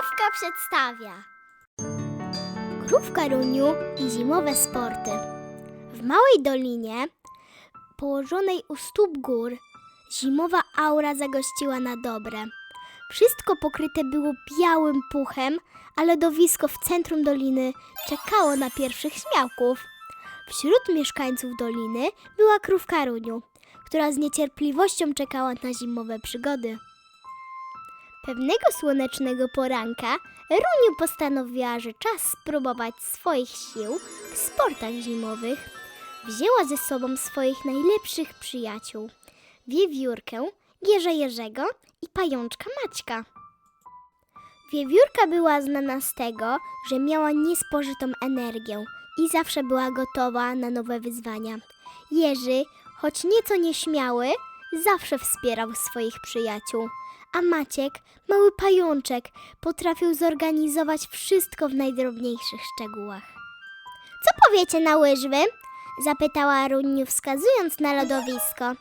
Krówka przedstawia. Krówka Runiu i zimowe sporty. W małej dolinie, położonej u stóp gór, zimowa aura zagościła na dobre. Wszystko pokryte było białym puchem, a lodowisko w centrum doliny czekało na pierwszych śmiałków. Wśród mieszkańców doliny była krówka Runiu, która z niecierpliwością czekała na zimowe przygody. Pewnego słonecznego poranka Runiu postanowiła, że czas spróbować swoich sił w sportach zimowych. Wzięła ze sobą swoich najlepszych przyjaciół Wiewiórkę, Jeża Jerzego i Pajączka Maćka. Wiewiórka była znana z tego, że miała niespożytą energię i zawsze była gotowa na nowe wyzwania. Jerzy, choć nieco nieśmiały, zawsze wspierał swoich przyjaciół, a Maciek, mały pajączek, potrafił zorganizować wszystko w najdrobniejszych szczegółach. Co powiecie na łyżwy? zapytała Runiu, wskazując na lodowisko.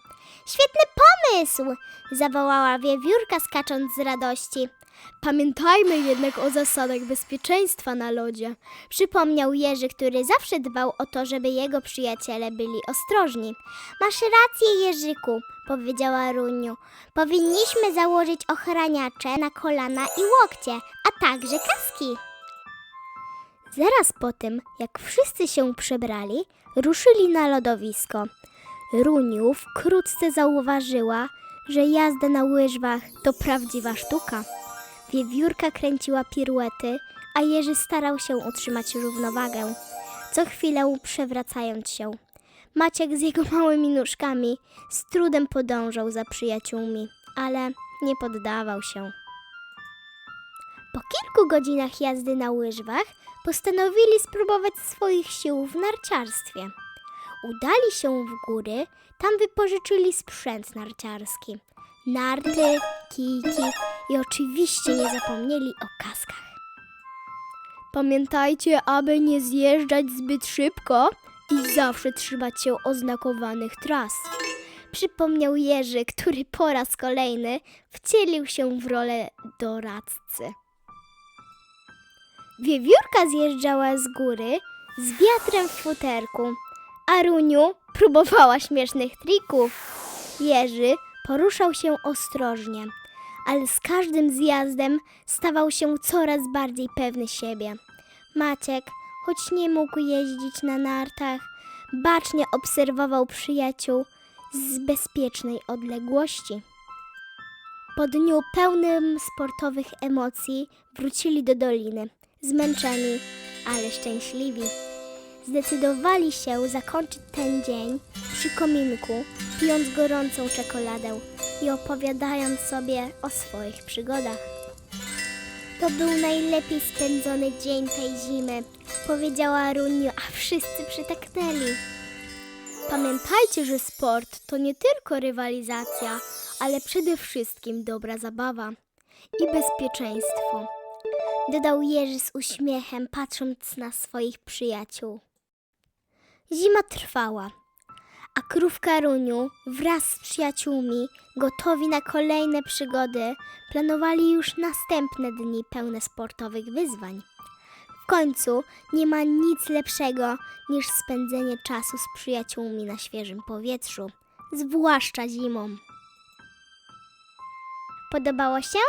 Świetny pomysł! zawołała wiewiórka, skacząc z radości. Pamiętajmy jednak o zasadach bezpieczeństwa na lodzie, przypomniał Jerzy, który zawsze dbał o to, żeby jego przyjaciele byli ostrożni. Masz rację, Jerzyku, powiedziała Runiu. Powinniśmy założyć ochraniacze na kolana i łokcie, a także kaski. Zaraz po tym, jak wszyscy się przebrali, ruszyli na lodowisko. Runiu wkrótce zauważyła, że jazda na łyżwach to prawdziwa sztuka. Wiewiórka kręciła piruety, a Jerzy starał się utrzymać równowagę, co chwilę przewracając się. Maciek z jego małymi nóżkami z trudem podążał za przyjaciółmi, ale nie poddawał się. Po kilku godzinach jazdy na łyżwach postanowili spróbować swoich sił w narciarstwie. Udali się w góry, tam wypożyczyli sprzęt narciarski. Narty, kijki i oczywiście nie zapomnieli o kaskach. Pamiętajcie, aby nie zjeżdżać zbyt szybko i zawsze trzymać się oznakowanych tras. Przypomniał Jerzy, który po raz kolejny wcielił się w rolę doradcy. Wiewiórka zjeżdżała z góry z wiatrem w futerku, a Runiu próbowała śmiesznych trików. Jerzy poruszał się ostrożnie, ale z każdym zjazdem stawał się coraz bardziej pewny siebie. Maciek, choć nie mógł jeździć na nartach, bacznie obserwował przyjaciół z bezpiecznej odległości. Po dniu pełnym sportowych emocji wrócili do doliny, zmęczeni, ale szczęśliwi. Zdecydowali się zakończyć ten dzień przy kominku, pijąc gorącą czekoladę i opowiadając sobie o swoich przygodach. To był najlepiej spędzony dzień tej zimy, powiedziała Runiu, a wszyscy przytaknęli. Pamiętajcie, że sport to nie tylko rywalizacja, ale przede wszystkim dobra zabawa i bezpieczeństwo. Dodał Jerzy z uśmiechem, patrząc na swoich przyjaciół. Zima trwała, a krówka Runiu wraz z przyjaciółmi, gotowi na kolejne przygody, planowali już następne dni pełne sportowych wyzwań. W końcu nie ma nic lepszego niż spędzenie czasu z przyjaciółmi na świeżym powietrzu, zwłaszcza zimą. Podobało się?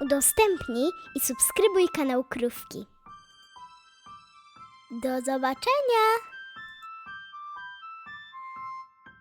Udostępnij i subskrybuj kanał Krówki. Do zobaczenia!